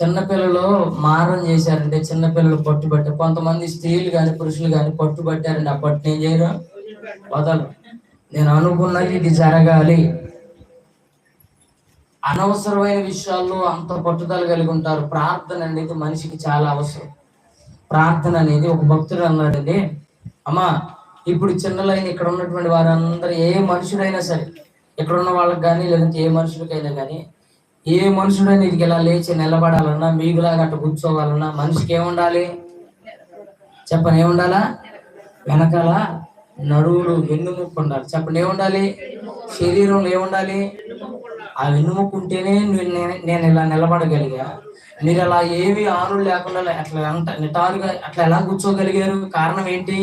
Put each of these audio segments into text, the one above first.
చిన్నపిల్లలు మారం చేశారంటే చిన్నపిల్లలు పట్టుబట్టారు కొంతమంది స్త్రీలు కానీ పురుషులు కానీ పట్టుబట్టారండి ఆ పట్టుని ఏం చేయరు? వదలు నేను అనుకున్నది ఇది జరగాలి. అనవసరమైన విషయాల్లో అంత పట్టుదల కలిగి ఉంటారు. ప్రార్థన అనేది మనిషికి చాలా అవసరం. ప్రార్థన అనేది ఒక భక్తుడు అన్నాడండి అమ్మా ఇప్పుడు చిన్నలైన ఇక్కడ ఉన్నటువంటి వారందరూ ఏ మనుషుడైనా సరే ఇక్కడ ఉన్న వాళ్ళకి కానీ లేదంటే ఏ మనుషులకైనా కానీ ఏ మనుషుడైనా ఇది ఇలా లేచి నిలబడాలన్నా మీగులాగా అట్ట కూర్చోవాలన్నా మనిషికి ఏముండాలి? చెప్పని ఏముండాలా? వెనకాల నడువులు వెన్నుముక్కు ఉండాలి. చెప్పండి ఏముండాలి? శరీరంలో ఏముండాలి? ఆ వెన్నుముక్కు ఉంటేనే నేను నేను ఇలా నిలబడగలిగా. మీరు అలా ఏవి ఆరు లేకుండా అట్లా అంట నిటారుగా అట్లా ఎలా కూర్చోగలిగారు? కారణం ఏంటి?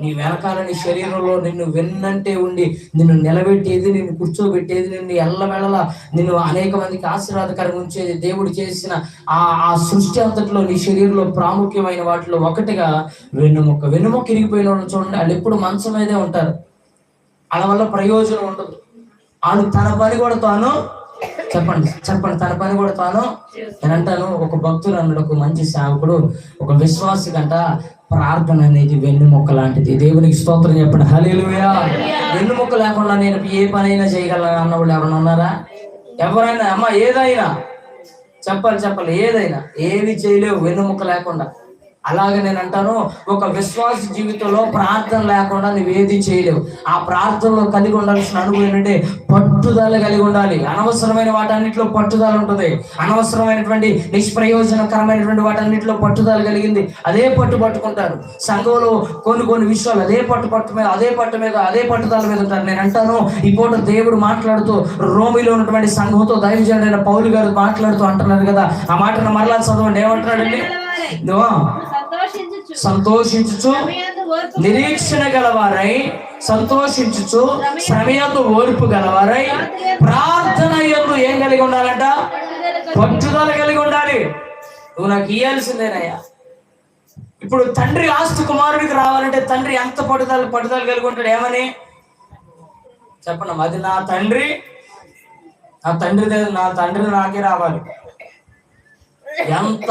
నీ వెనకాల నీ శరీరంలో నిన్ను వెన్నంటే ఉండి నిన్ను నిలబెట్టేది నిన్ను కూర్చోబెట్టేది నిన్ను ఎల్లవెళ్ళల నిన్ను అనేక మందికి ఆశీర్వాదకరంగా ఉంచేది దేవుడు చేసిన ఆ ఆ సృష్టి అంతట్లో నీ శరీరంలో ప్రాముఖ్యమైన వాటిలో ఒకటిగా వెన్నుముక్క వెన్నుముక్క ఇరిగిపోయిన వాళ్ళు చూడండి వాళ్ళు ఎప్పుడు మంచం మీదే ఉంటారు. వాళ్ళ వల్ల ప్రయోజనం ఉండదు. వాళ్ళు తన పని కూడా తాను చెప్పండి చెప్పండి తన పని కూడా తాను నేను అంటాను ఒక భక్తుడు అన్నాడు ఒక మంచి సేవకుడు ఒక విశ్వాసి కంట ప్రార్థన అనేది వెన్నుముక్క లాంటిది. దేవునికి స్తోత్రం చెప్పండి. హలేలుయా వెన్నుముక్క లేకుండా నేను ఏ పనైనా చేయగలను అన్నవాళ్ళు ఎవరైనా ఉన్నారా? ఎవరైనా? అమ్మ ఏదైనా. చెప్పాలి చెప్పాలి. ఏదైనా. ఏమి చేయలేవు వెన్నుముక్క లేకుండా. అలాగే నేను అంటాను ఒక విశ్వాస జీవితంలో ప్రార్థన లేకుండా నువ్వు ఏది చేయలేవు. ఆ ప్రార్థనలో కలిగి ఉండాల్సిన అనుభవం ఏంటంటే పట్టుదల కలిగి ఉండాలి. అనవసరమైన వాటన్నిటిలో పట్టుదల ఉంటుంది. అనవసరమైనటువంటి నిష్ప్రయోజనకరమైనటువంటి వాటన్నిటిలో పట్టుదల కలిగింది. అదే పట్టు పట్టుకుంటారు. సంఘంలో కొన్ని కొన్ని విషయాలు అదే పట్టు పట్టు మీద అదే పట్టు మీద అదే పట్టుదల మీద ఉంటారు. నేను అంటాను ఈ పూట దేవుడు మాట్లాడుతూ రోమిలో ఉన్నటువంటి సంఘంతో దైవజనుడైన పౌలు గారు మాట్లాడుతూ అంటున్నారు కదా. ఆ మాటను మరలా చదవండి. ఏమంటున్నాడండి? సంతోషించుచు నిరీక్షణ గలవారై సంతోషించుచు శ్రమయందు ఓర్పు గలవారై ప్రార్థన ఎందు ఏం కలిగి ఉండాలంట? పట్టుదల కలిగి ఉండాలి. నువ్వు నాకు ఇయ్యాల్సిందేనయ్యా. ఇప్పుడు తండ్రి ఆస్తి కుమారుడికి రావాలంటే తండ్రి ఎంత పట్టుదల పట్టుదల కలిగి ఉంటాడు? ఏమని? చెప్పండి అది నా తండ్రి నా తండ్రి నా తండ్రి నాకే రావాలి. ఎంత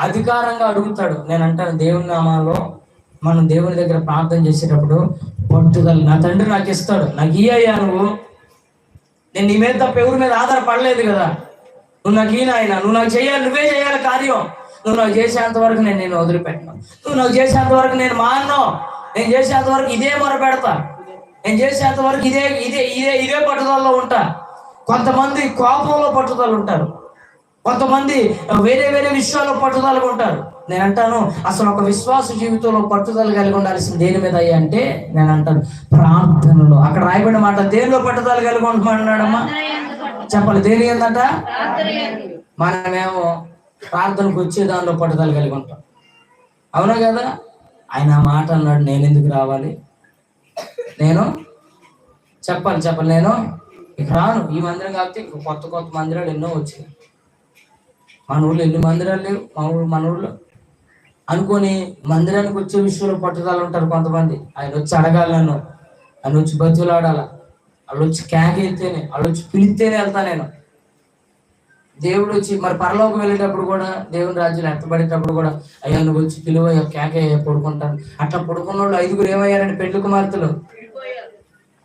అధికారంగా అడుగుతాడు. నేను అంటాను దేవుని నామాలో మనం దేవుని దగ్గర ప్రార్థన చేసేటప్పుడు పట్టుదల నా తండ్రి నాకు ఇస్తాడు. నాకు ఇయ్యా నువ్వు. నేను నీ మీద తప్ప ఎవరి మీద ఆధారపడలేదు కదా. నువ్వు నాకు ఈయన ఆయన నువ్వు నాకు చేయాలి నువ్వే చేయాలి కార్యం. నువ్వు నాకు చేసేంత వరకు నేను నేను వదిలిపెట్టను. నువ్వు నాకు చేసేంత వరకు నేను మానను. నేను చేసేంత వరకు ఇదే మొర పెడతా. నేను చేసేంత వరకు ఇదే ఇదే ఇదే ఇదే పట్టుదలలో ఉంటా. కొంతమంది కోపంలో పట్టుదల ఉంటారు. కొంతమంది వేరే వేరే విషయాల్లో పట్టుదలగా ఉంటారు. నేను అంటాను అసలు ఒక విశ్వాస జీవితంలో పట్టుదల కలిగి ఉండాల్సిన దేని మీద అయ్యా అంటే నేను అంటాను ప్రార్థనలో. అక్కడ రాయబడిన మాట దేనిలో పట్టుదల కలిగి ఉంటున్నాడమ్మా? చెప్పాలి దేని ఏంటంట మనమేమో ప్రార్థనకు వచ్చే దానిలో పట్టుదల కలిగి ఉంటాం. అవునా కదా? ఆయన మాట అన్నాడు నేను ఎందుకు రావాలి? నేను చెప్పాలి చెప్పాలి. నేను ఇక రాను. ఈ మందిరం కాకపోతే కొత్త కొత్త మందిరాలు ఎన్నో వచ్చాయి మన ఊళ్ళో ఎన్ని మందిరాలు లేవు? మా ఊళ్ళో మన ఊళ్ళో అనుకొని మందిరానికి వచ్చే విషయంలో పట్టుదల ఉంటారు కొంతమంది. ఆయన వచ్చి అడగాలి నన్ను. ఆయన వచ్చి బతులాడాల వాళ్ళు వచ్చి క్యాక్ ఎత్తేనే వాళ్ళు వచ్చి పిలిస్తేనే వెళ్తా నేను. దేవుడు వచ్చి మరి పరలోకి వెళ్ళేటప్పుడు కూడా దేవుని రాజ్యం ఎత్తబడేటప్పుడు కూడా అయ్యా నువ్వు వచ్చి పిలువయ్య కేకే పడుకుంటాను. అట్లా పడుకున్న వాళ్ళు ఐదుగురు ఏమయ్యారని పెళ్ళి కుమార్తెలు.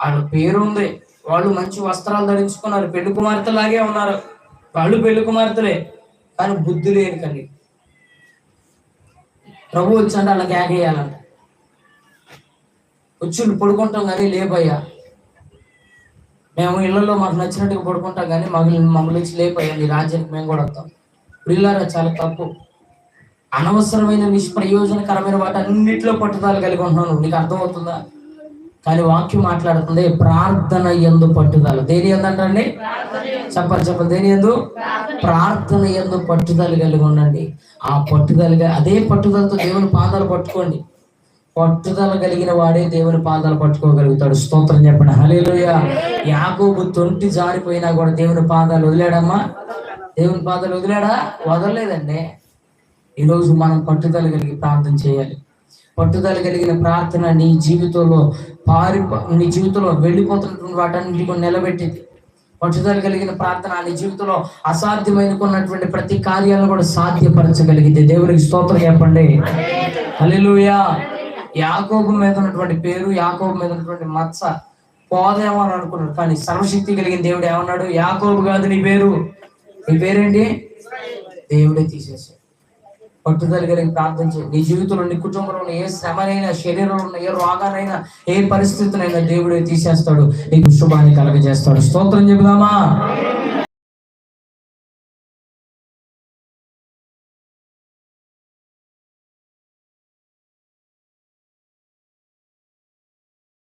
వాళ్ళ పేరు ఉంది. వాళ్ళు మంచి వస్త్రాలు ధరించుకున్నారు. పెళ్ళి కుమార్తెలాగే ఉన్నారు. వాళ్ళు పెళ్ళి కుమార్తెలే. కానీ బుద్ధి లేని కలిగి ప్రభు వచ్చండి అలా కేకేయాలంట వచ్చి పడుకుంటాం కానీ లేపయ్యా. మేము ఇళ్ళలో మాకు నచ్చినట్టుగా పడుకుంటాం కానీ మమ్మల్ని మమ్మల్ని వచ్చి లేపయ్యా నీ రాజ్యానికి మేము కూడా వస్తాం. పిల్లరా చాలా తప్పు. అనవసరమైన నిష్ప్రయోజనకరమైన వాటి అన్నింటిలో పట్టుదల కలిగి ఉంటున్నాను. నీకు అర్థమవుతుందా? కానీ వాక్యం మాట్లాడుతుంది ప్రార్థన ఎందు పట్టుదల. దేని ఎందు అంటే చెప్పాలి చెప్పాలి. దేని ఎందు? ప్రార్థన ఎందు పట్టుదల కలిగి ఉండండి. ఆ పట్టుదలగా అదే పట్టుదలతో దేవుని పాదాలు పట్టుకోండి. పట్టుదల కలిగిన వాడే దేవుని పాదాలు పట్టుకోగలుగుతాడు. స్తోత్రం చెప్పండి. హలేలుయ యాకోబు తొంటి జారిపోయినా కూడా దేవుని పాదాలు వదిలాడమ్మా. దేవుని పాదాలు వదిలాడా? వదలలేదండి. ఈరోజు మనం పట్టుదల కలిగి ప్రార్థన చేయాలి. పట్టుదల కలిగిన ప్రార్థన నీ జీవితంలో పారి నీ జీవితంలో వెళ్ళిపోతున్నటువంటి వాటన్నిటి నిలబెట్టింది. పట్టుదల కలిగిన ప్రార్థన నీ జీవితంలో అసాధ్యమైనకున్నటువంటి ప్రతి కార్యాలను కూడా సాధ్యపరచగలిగితే దేవునికి స్తోత్రం చెప్పండి. అల్లెలుయా యాకోబు మీద ఉన్నటువంటి పేరు యాకోబు మీద ఉన్నటువంటి మత్స పోదేమో అని అనుకున్నాడు కానీ సర్వశక్తి కలిగిన దేవుడు ఏమన్నాడు? యాకోబు కాదు నీ పేరు. నీ పేరేంటి? దేవుడే తీసేశాడు. పట్టుదల కలిగి ప్రార్థన చేయి. నీ జీవితంలో నీ కుటుంబంలో ఉన్న ఏ శ్రమనైనా శరీరంలో ఉన్న ఏ రోగానైనా ఏ పరిస్థితులైనా దేవుడే తీసేస్తాడు. నీకు శుభాన్ని కలగజేస్తాడు. స్తోత్రం చెబుదామా?